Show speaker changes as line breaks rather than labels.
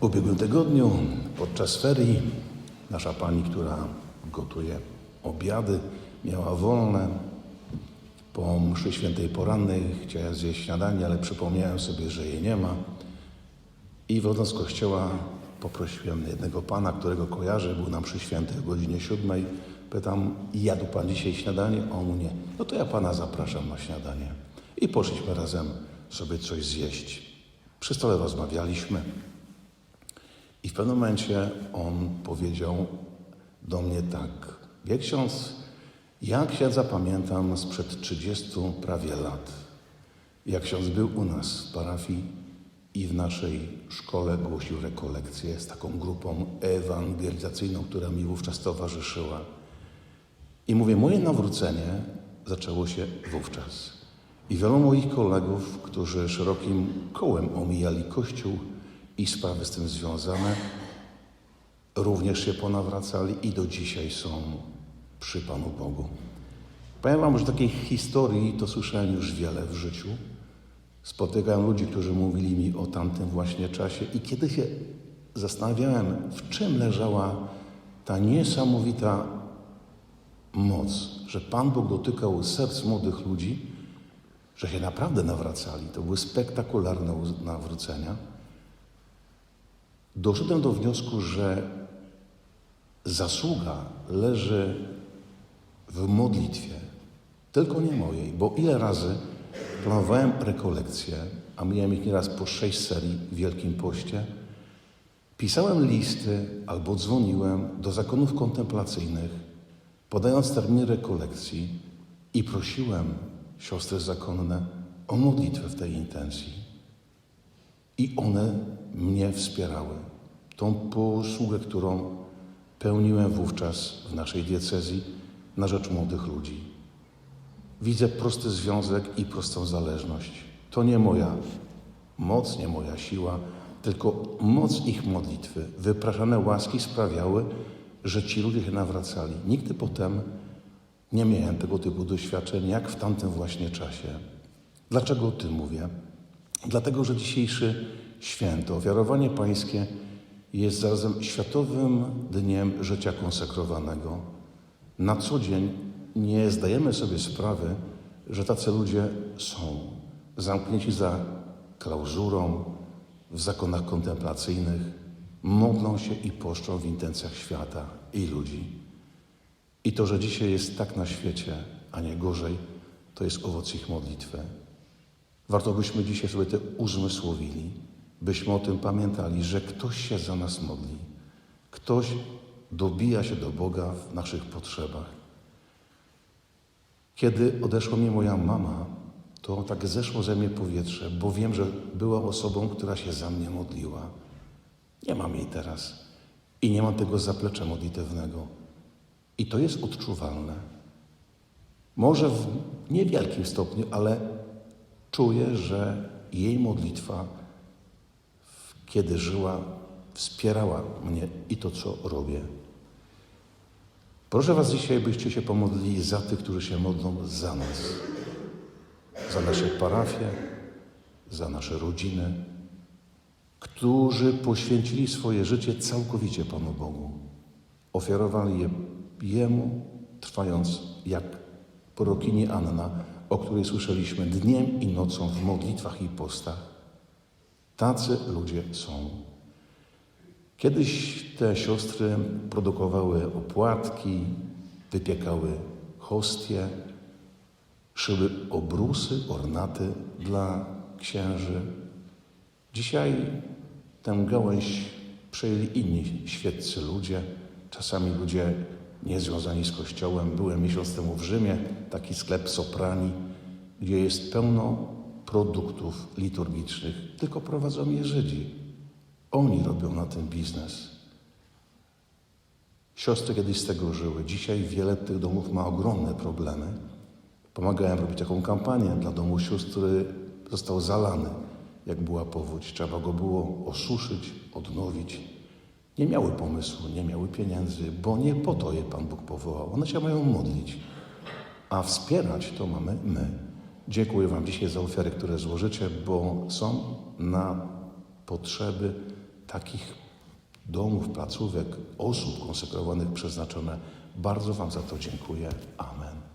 W ubiegłym tygodniu podczas ferii nasza pani, która gotuje obiady, miała wolne. Po mszy świętej porannej chciała zjeść śniadanie, ale przypomniałem sobie, że jej nie ma. I wchodząc z kościoła poprosiłem jednego pana, którego kojarzę, był na mszy świętej o godzinie siódmej. Pytam, jadł pan dzisiaj śniadanie? On nie. No to ja pana zapraszam na śniadanie. I poszliśmy razem sobie coś zjeść. Przy stole rozmawialiśmy. I w pewnym momencie on powiedział do mnie tak. Wie ksiądz, ja księdza pamiętam sprzed 30 prawie lat. Jak ksiądz był u nas w parafii i w naszej szkole głosił rekolekcje z taką grupą ewangelizacyjną, która mi wówczas towarzyszyła. I mówię, moje nawrócenie zaczęło się wówczas. I wielu moich kolegów, którzy szerokim kołem omijali Kościół i sprawy z tym związane, również się ponawracali i do dzisiaj są przy Panu Bogu. Powiem Wam, że takiej historii to słyszałem już wiele w życiu. Spotykałem ludzi, którzy mówili mi o tamtym właśnie czasie i kiedy się zastanawiałem, w czym leżała ta niesamowita moc, że Pan Bóg dotykał serc młodych ludzi, że się naprawdę nawracali. To były spektakularne nawrócenia. Doszedłem do wniosku, że zasługa leży w modlitwie, tylko nie mojej, bo ile razy planowałem rekolekcje, a miałem ich nieraz po sześć serii w Wielkim Poście, pisałem listy albo dzwoniłem do zakonów kontemplacyjnych, podając terminy rekolekcji i prosiłem siostry zakonne o modlitwę w tej intencji. I one mnie wspierały. Tą posługę, którą pełniłem wówczas w naszej diecezji na rzecz młodych ludzi. Widzę prosty związek i prostą zależność. To nie moja moc, nie moja siła, tylko moc ich modlitwy, wypraszane łaski sprawiały, że ci ludzie się nawracali. Nigdy potem nie miałem tego typu doświadczeń, jak w tamtym właśnie czasie. Dlaczego o tym mówię? Dlatego, że dzisiejszy święto, ofiarowanie pańskie, jest zarazem Światowym Dniem Życia Konsekrowanego. Na co dzień nie zdajemy sobie sprawy, że tacy ludzie są zamknięci za klauzurą w zakonach kontemplacyjnych, modlą się i poszczą w intencjach świata i ludzi. I to, że dzisiaj jest tak na świecie, a nie gorzej, to jest owoc ich modlitwy. Warto byśmy dzisiaj sobie to uzmysłowili, byśmy o tym pamiętali, że ktoś się za nas modli, ktoś dobija się do Boga w naszych potrzebach. Kiedy odeszła mi moja mama, to tak zeszło ze mnie powietrze, bo wiem, że była osobą, która się za mnie modliła. Nie mam jej teraz i nie mam tego zaplecza modlitewnego. I to jest odczuwalne. Może w niewielkim stopniu, ale czuję, że jej modlitwa, kiedy żyła, wspierała mnie i to, co robię. Proszę Was dzisiaj, byście się pomodlili za tych, którzy się modlą za nas, za nasze parafie, za nasze rodziny, którzy poświęcili swoje życie całkowicie Panu Bogu. Ofiarowali je Jemu, trwając jak prorokini Anna, o której słyszeliśmy dniem i nocą w modlitwach i postach. Tacy ludzie są. Kiedyś te siostry produkowały opłatki, wypiekały hostie, szyły obrusy, ornaty dla księży. Dzisiaj tę gałęź przejęli inni świeccy ludzie, czasami ludzie niezwiązani z Kościołem. Byłem miesiąc temu w Rzymie, taki sklep Soprani, gdzie jest pełno produktów liturgicznych, tylko prowadzą je Żydzi. Oni robią na tym biznes. Siostry kiedyś z tego żyły. Dzisiaj wiele tych domów ma ogromne problemy. Pomagałem robić taką kampanię dla domu sióstr, który został zalany, jak była powódź. Trzeba go było osuszyć, odnowić. Nie miały pomysłu, nie miały pieniędzy, bo nie po to je Pan Bóg powołał. One się mają modlić, a wspierać to mamy my. Dziękuję Wam dzisiaj za ofiary, które złożycie, bo są na potrzeby takich domów, placówek, osób konsekrowanych przeznaczone. Bardzo Wam za to dziękuję. Amen.